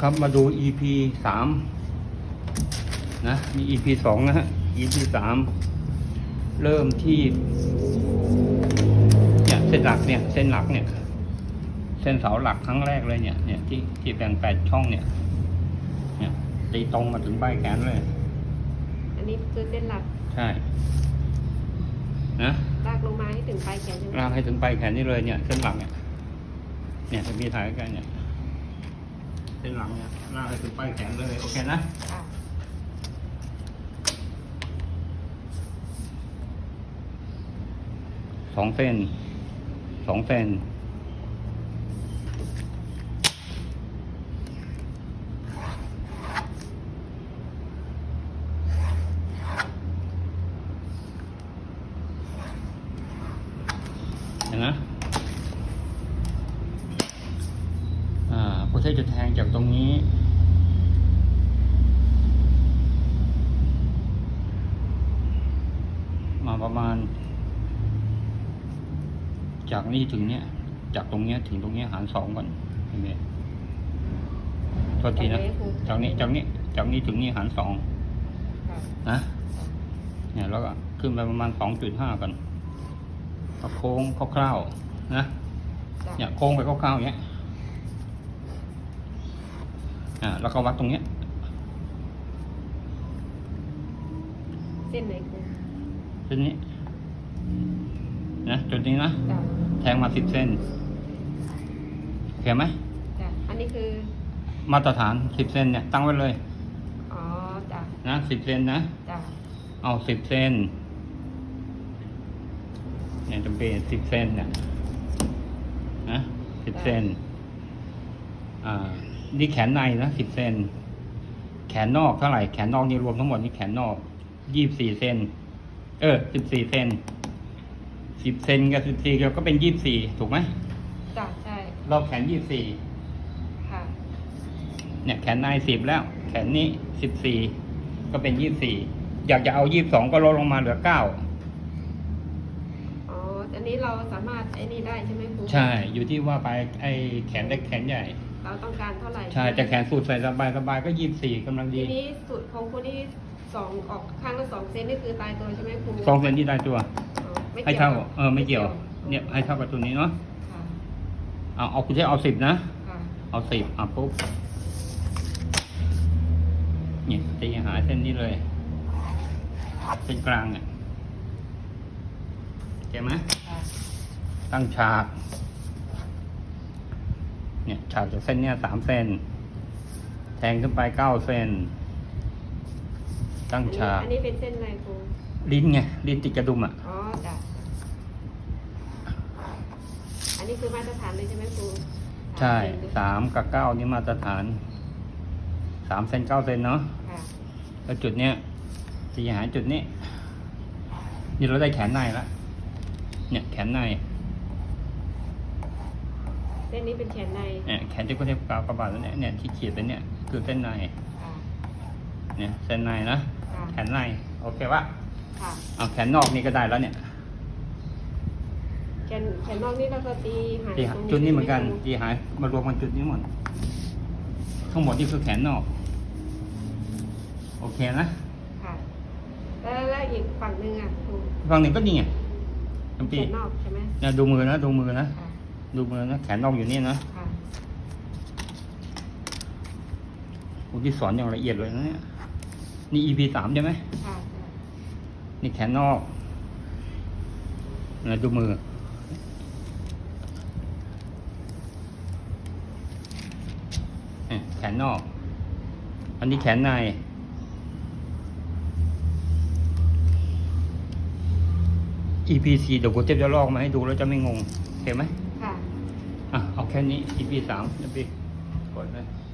ครับมาดู EP สามนะมี EP สองนะฮะ EP สามเริ่มที่เนี่ยเส้นหลักเนี่ยเส้นหลักเนี่ย เส้นเสาหลักครั้งแรกเลยเนี่ยเนี่ยที่ที่แบ่งแปดช่องเนี่ยเนี่ยตีตรงมาถึงใบแขนเลย อันนี้คือเส้นหลักใช่นะลากลงมาให้ถึงปลายแขนใช่ไหมลากให้ถึงปลายแขนนี่เลยเนี่ยเส้นหลักเนี่ยเนี่ยจะมีถ่ายกันเนี่ย เส้นหลังเนี่ยลากให้ถึงปลายแขนเลย โอเคนะค่ะสองเส้นสองเส้นเห็นไหมอ่า โปรเทสจะแทงจากตรงนี้ มาประมาณ จากนี่ถึงเนี้ยจากตรงเนี้ยถึงตรงเนี้ยหารสองก่อนเห็นไหมโทษทีนะจากนี้จากนี้จากนี้ถึงนี่หารสองค่ะนะเนี่ยแล้วก็ขึ้นไปประมาณสองจุดห้าก่อนก็โค้งคร่าวๆนะจ้ะเนี่ยโค้งไปคร่าวๆอย่างเงี้ย อ่าแล้วก็วัดตรงเนี้ยเส้นไหนครูเส้นนี้นะจุดนี้นะจ้ะแทงมาสิบเส้นโอเคไหมจ้ะอันนี้คือ มาตรฐานสิบเซนเนี่ยตั้งไว้เลยอ๋อจ้ะนะสิบเซนนะ จ้ะเอาสิบเซนเนี่ยจะเป็นสิบเซนเนี่ยนะสิบเซนอ่า นี่แขนในนะสิบเซนแขนนอกเท่าไหร่ แขนนอกนี่รวมทั้งหมดนี่แขนนอกยี่บสี่เซนเออสิบสี่เซนสิบเซนกับสิบสี่ก็เป็นยี่บสี่ถูกไหมจ้ะใช่รอบแขนยี่บสี่ค่ะเนี่ยแขนในสิบแล้ว แขนนี้สิบสี่ก็เป็นยี่สี่อยากจะเอายี่สองก็ลดลงมาเหลือเก้าอ๋ออันนี้เราสามารถไอ้นี่ได้ใช่ไหมครูใช่ อยู่ที่ว่าไปไอแขนเล็กแขนใหญ่ เราต้องการเท่าไหร่ใช่แต่แขนสูดใส่สบายสบายก็ยี่สี่กำลังทีดีนี้สูตรของครูนี่สองออกข้างละสองเซนนี่คือตายตัวใช่ไหมครูสองเซนที่ได้ตัวอ๋อไม่ให้กี่ยวเท่าเออไม่เกี่ยว เนี่ยให้เท่ากับตัวนี้เนาะค่ะเอาเอาคุณใช้เอาสิบนะค่ะเอาสิบอะปุ๊บเนี่ยตีหาเส้นนี้เลยเส้นกลางเนี่ยเห็นไหมค่ะตั้งฉาก เนี่ยฉากจากเส้นเนี้ยสามเซนแทงขึ้นไปเก้าเซนตั้งฉาก อันนี้เป็นเส้นอะไรครูลิ้นไงลิ้นติดกระดุมอะ อ๋อจ้ะอันนี้คือมาตรฐานเลยใช่ไหมครูใช่เซนสามกับเก้านี่มาตรฐานสามเซนเก้าเซนเนาะค่ะแล้วจุดเนี้ยตีหาจุดนี้ นี่เราได้แขนในละเนี่ยแขนในเส้นนี้เป็นแขนในเนี่ยแขนที่ก็เทียบกาวกระบาดแล้วเนี่ยเนี่ยที่ขีดไปเนี่ยคือเส้นในค่ะเนี่ยเส้นในนะค่ะแขนในโอเคปะค่ะเอาแขนนอกนี่ก็ได้แล้วเนี่ยแขนแขนนอกนี่เราก็ตีหายตีตรงจุดนี้เหมือนกันใช่ไครูตีหายมารวมกันจุดนี้หมดทั้งหมดนี่คือแขนนอก โอเคนะค่ะแล้วแล้วอีกฝั่งหนึ่งอะครูฝั่งหนึ่งก็นี่ไงจำปีแขนนอกใช่ไหมเนี่ยดูมือนะดูมือนะค่ะ ดูมือนะแขนนอกอยู่นี่นะค่ะคุณที่สอนอย่างละเอียดเลยนะเนี่ยนี่ EP สามใช่ไหมค่ะใช่นี่แขนนอกนะดูมือเนี่ยแขนนอก อันนี้แขนใน EP สี่เดี๋ยวกูเจ็บจะลอกมาให้ดูแล้วจะไม่งงเห็นไหมค่ะอะ เอาแค่นี้ EP สามนะพี่กดเลย